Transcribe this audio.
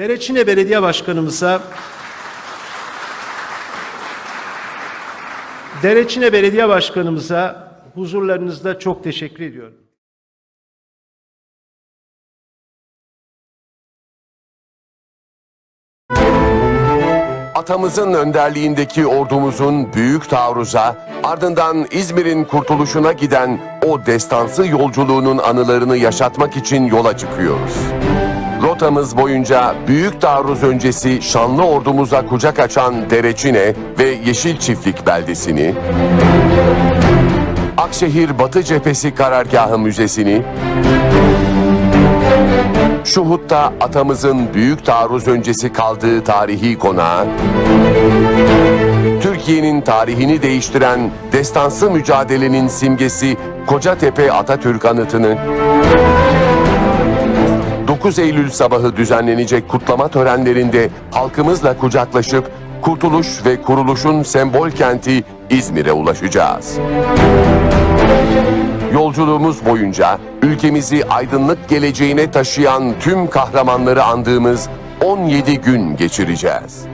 Dereçine Belediye Başkanımıza Dereçine Belediye Başkanımıza huzurlarınızda çok teşekkür ediyorum. Atamızın önderliğindeki ordumuzun büyük taarruza, ardından İzmir'in kurtuluşuna giden o destansı yolculuğunun anılarını yaşatmak için yola çıkıyoruz. Rotamız boyunca büyük taarruz öncesi şanlı ordumuza kucak açan Dereçine ve Yeşil Çiftlik beldesini, Akşehir Batı Cephesi Karargahı Müzesi'ni, Şuhut'ta atamızın büyük taarruz öncesi kaldığı tarihi konağı, Türkiye'nin tarihini değiştiren destansı mücadelenin simgesi Kocatepe Atatürk Anıtı'nı, 9 Eylül sabahı düzenlenecek kutlama törenlerinde halkımızla kucaklaşıp kurtuluş ve kuruluşun sembol kenti İzmir'e ulaşacağız. Yolculuğumuz boyunca ülkemizi aydınlık geleceğine taşıyan tüm kahramanları andığımız 17 gün geçireceğiz.